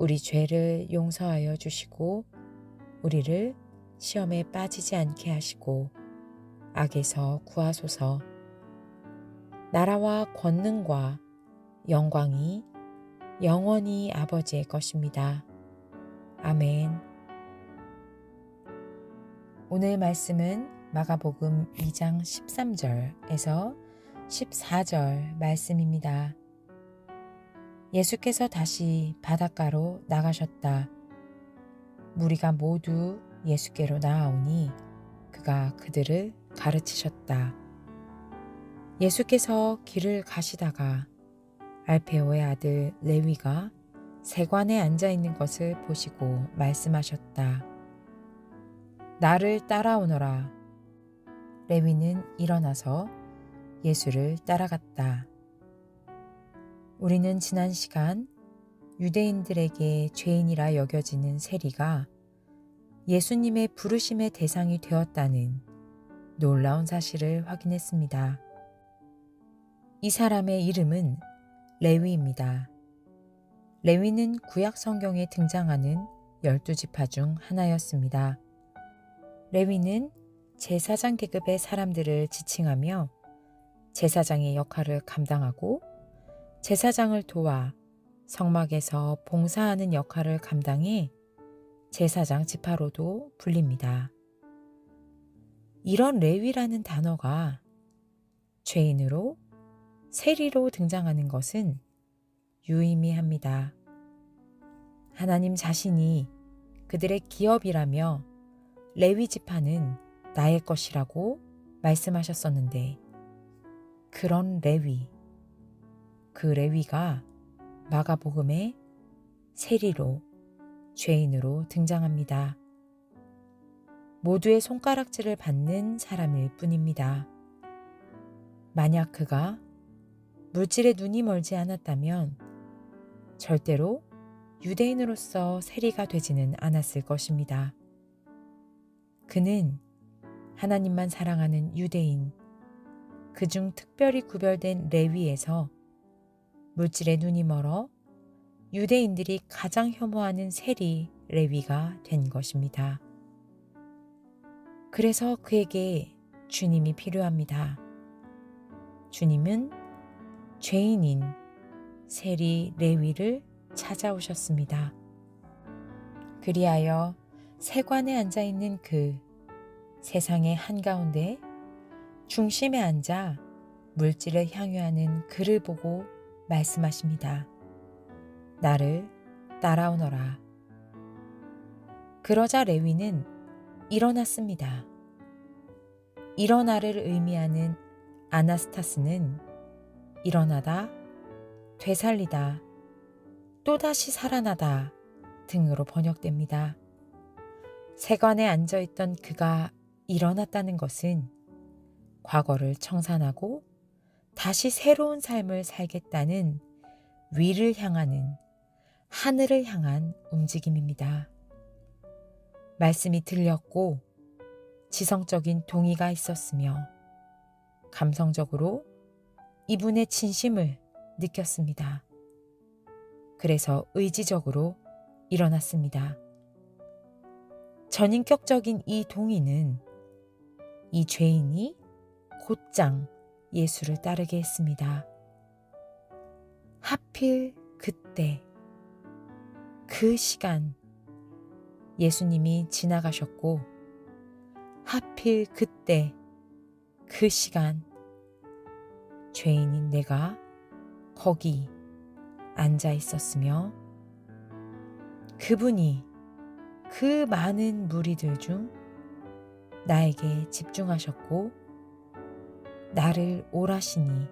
우리 죄를 용서하여 주시고 우리를 시험에 빠지지 않게 하시고 악에서 구하소서. 나라와 권능과 영광이 영원히 아버지의 것입니다. 아멘. 오늘 말씀은 마가복음 2장 13절에서 14절 말씀입니다. 예수께서 다시 바닷가로 나가셨다. 무리가 모두 예수께로 나아오니 그가 그들을 가르치셨다. 예수께서 길을 가시다가 알페오의 아들 레위가 세관에 앉아 있는 것을 보시고 말씀하셨다. 나를 따라오너라. 레위는 일어나서 예수를 따라갔다. 우리는 지난 시간 유대인들에게 죄인이라 여겨지는 세리가 예수님의 부르심의 대상이 되었다는 놀라운 사실을 확인했습니다. 이 사람의 이름은 레위입니다. 레위는 구약 성경에 등장하는 열두 지파 중 하나였습니다. 레위는 제사장 계급의 사람들을 지칭하며 제사장의 역할을 감당하고 제사장을 도와 성막에서 봉사하는 역할을 감당해 제사장 지파로도 불립니다. 이런 레위라는 단어가 죄인으로 세리로 등장하는 것은 유의미합니다. 하나님 자신이 그들의 기업이라며 레위 지파는 나의 것이라고 말씀하셨었는데 그런 레위 그 레위가 마가복음에 세리로 죄인으로 등장합니다. 모두의 손가락질을 받는 사람일 뿐입니다. 만약 그가 물질에 눈이 멀지 않았다면 절대로 유대인으로서 세리가 되지는 않았을 것입니다. 그는 하나님만 사랑하는 유대인, 그중 특별히 구별된 레위에서 물질에 눈이 멀어 유대인들이 가장 혐오하는 세리 레위가 된 것입니다. 그래서 그에게 주님이 필요합니다. 주님은 죄인인 세리 레위를 찾아오셨습니다. 그리하여 세관에 앉아 있는 그 세상의 한가운데 중심에 앉아 물질을 향유하는 그를 보고 말씀하십니다. 나를 따라오너라. 그러자 레위는 일어났습니다. 일어나를 의미하는 아나스타스는 일어나다, 되살리다, 또다시 살아나다 등으로 번역됩니다. 세관에 앉아 있던 그가 일어났다는 것은 과거를 청산하고 다시 새로운 삶을 살겠다는 위를 향하는 하늘을 향한 움직임입니다. 말씀이 들렸고 지성적인 동의가 있었으며 감성적으로 이분의 진심을 느꼈습니다. 그래서 의지적으로 일어났습니다. 전인격적인 이 동의는 이 죄인이 곧장 예수를 따르게 했습니다. 하필 그때, 그 시간, 예수님이 지나가셨고, 하필 그때, 그 시간, 죄인인 내가 거기 앉아 있었으며, 그분이 그 많은 무리들 중 나에게 집중하셨고, 나를 오라시니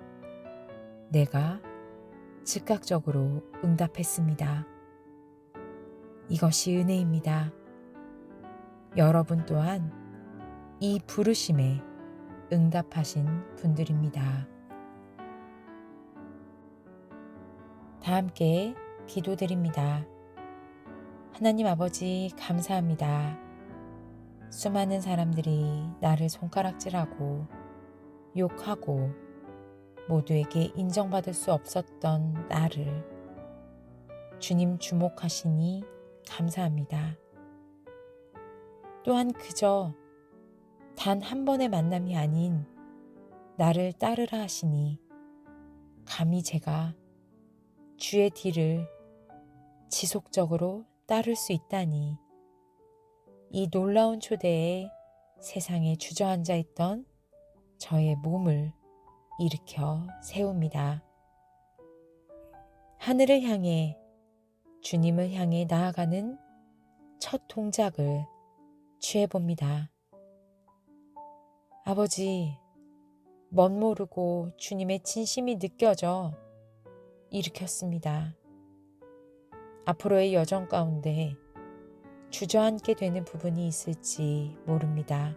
내가 즉각적으로 응답했습니다. 이것이 은혜입니다. 여러분 또한 이 부르심에 응답하신 분들입니다. 다 함께 기도드립니다. 하나님 아버지 감사합니다. 수많은 사람들이 나를 손가락질하고 욕하고 모두에게 인정받을 수 없었던 나를 주님 주목하시니 감사합니다. 또한 그저 단 한 번의 만남이 아닌 나를 따르라 하시니 감히 제가 주의 뒤를 지속적으로 따를 수 있다니 이 놀라운 초대에 세상에 주저앉아 있던 저의 몸을 일으켜 세웁니다. 하늘을 향해 주님을 향해 나아가는 첫 동작을 취해봅니다. 아버지, 멋모르고 주님의 진심이 느껴져 일으켰습니다. 앞으로의 여정 가운데 주저앉게 되는 부분이 있을지 모릅니다.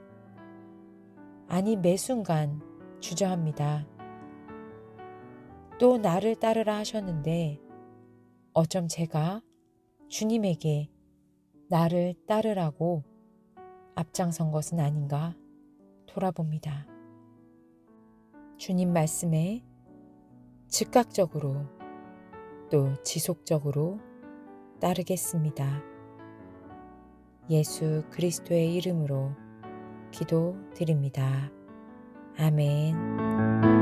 아니, 매 순간 주저합니다. 또 나를 따르라 하셨는데 어쩜 제가 주님에게 나를 따르라고 앞장선 것은 아닌가 돌아봅니다. 주님 말씀에 즉각적으로 또 지속적으로 따르겠습니다. 예수 그리스도의 이름으로 기도 드립니다. 아멘.